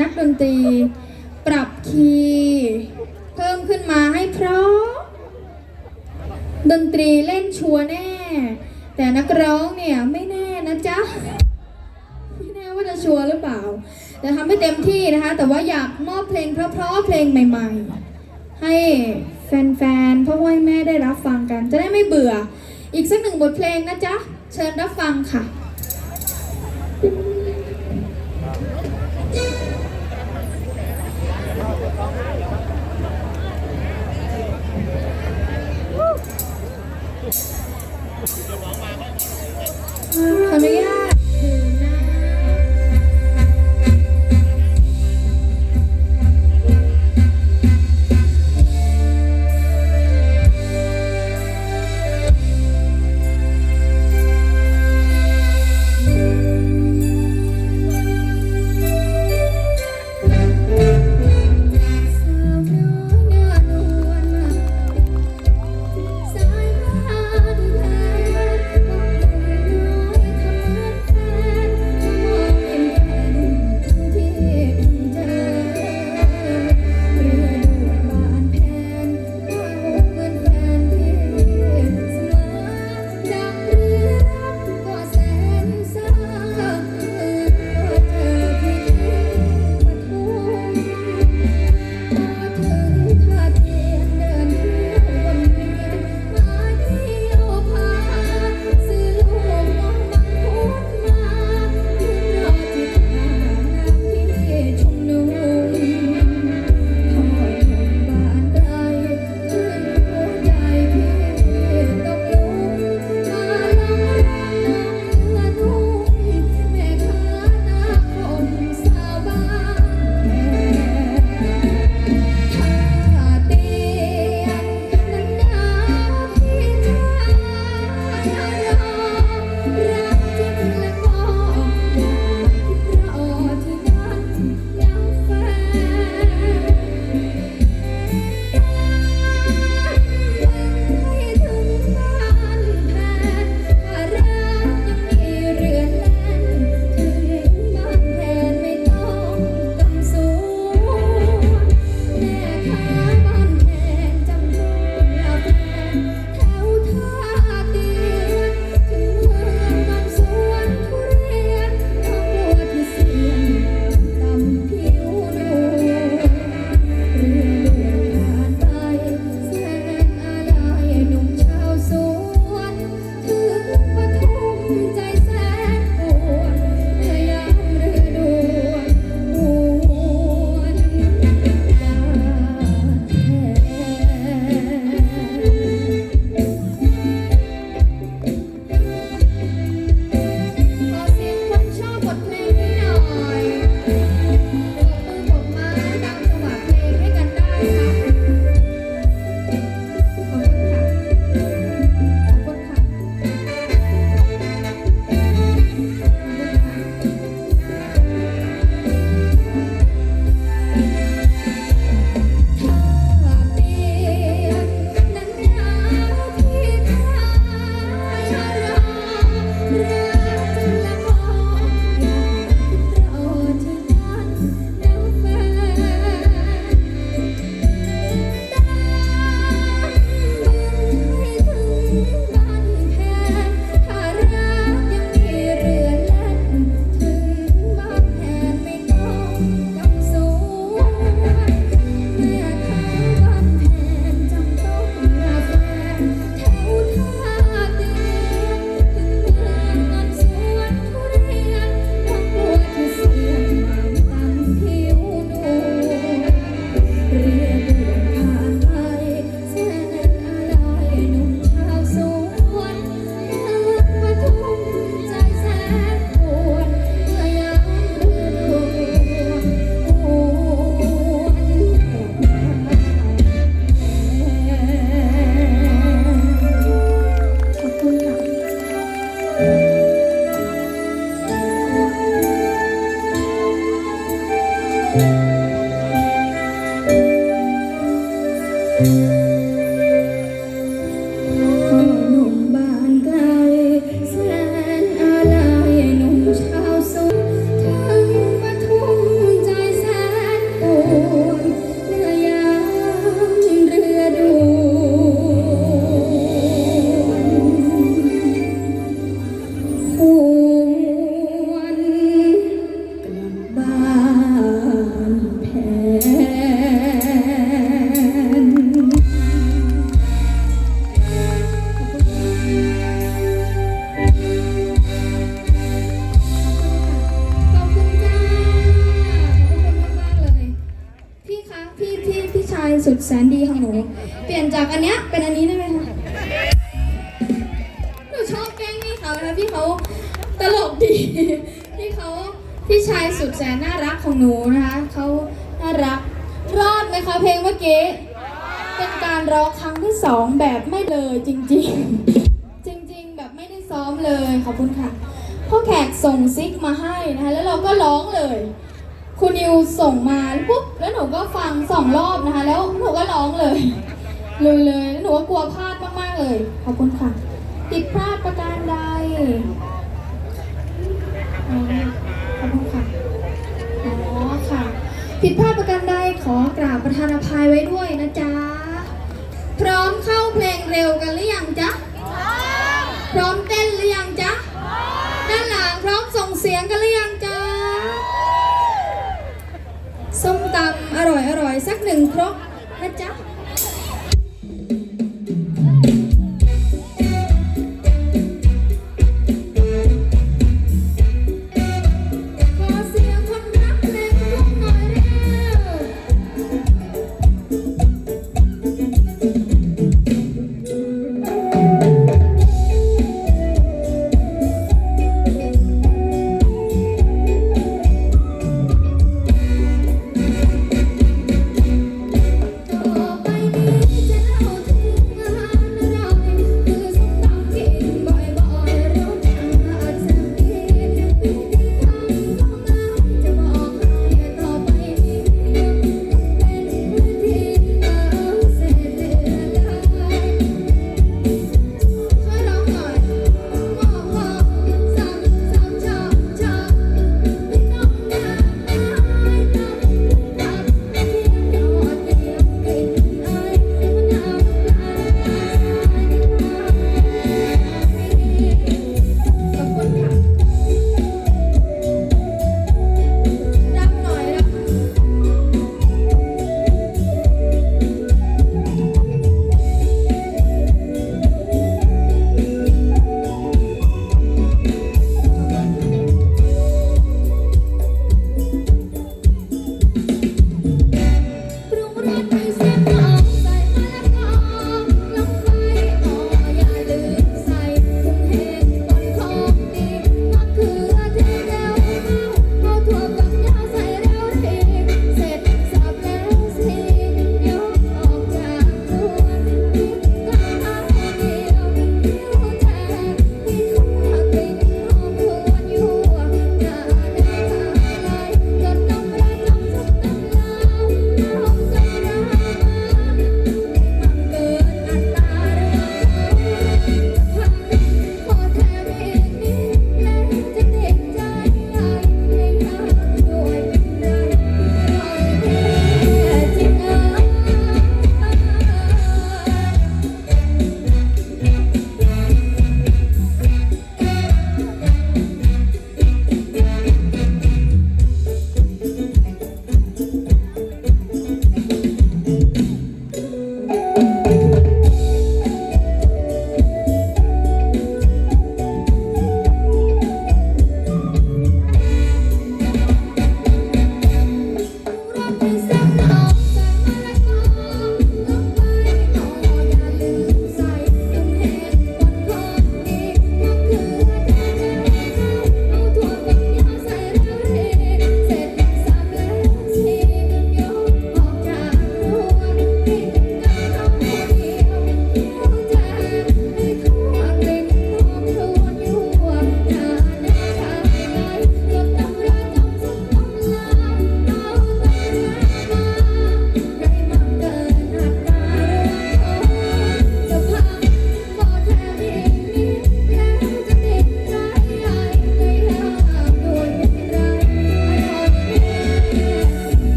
นักดนตรีปรับคีย์เพิ่มขึ้นมาให้เพราะ ดนตรีเล่นชัวแน่ แต่นักร้องเนี่ยไม่แน่นะจ๊ะ ไม่แน่ว่าจะชัวหรือเปล่า แต่ทำให้เต็มที่นะคะ แต่ว่าอยากมอบเพลงเพราะๆเพลงใหม่ๆ ให้แฟนๆพ่อพ่อแม่ได้รับฟังกัน จะได้ไม่เบื่อ อีกสักหนึ่งบทเพลงนะจ๊ะ เชิญรับฟังค่ะ Come here. เนี้ยเป็นอันนี้ได้ไหมคะหนูชอบแกล้งพี่เขานะพี่เขาตลกดีพี่เขาพี่ชายสุดแสนน่ารักของหนูนะคะเขาน่ารัก รอดไหมคะเพลงเมื่อกี้เป็นการร้องครั้งที่สองแบบไม่เลยจริง ๆ จริง ๆ แบบไม่ได้ซ้อมเลยขอบคุณค่ะพ่อแขกส่งซิกมาให้นะคะแล้วเราก็ร้องเลยคุณนิวส่งมาปุ๊บแล้วหนูก็ฟังสองรอบนะคะ แล้วหนูก็ร้องเลย ลยเลยแล้วหนูก็กลัวพลาดมากๆเลย ขอบคุณค่ะผิดพลาดประการใดอ๋อขอบคุณค่ะอ๋อค่ะ ผิดพลาดประการใดขอกราบประธานอภัยไว้ด้วยนะจ๊ะ พร้อมเข้าเพลงเร็วกันหรือยังจ๊ะ พร้อมเต้นหรือยังจ๊ะ ด้านหลังพร้อมส่งเสียงกันหรือยังจ๊ะ ส้มตำอร่อยอร่อยๆสักหนึ่งครกนะจ๊ะ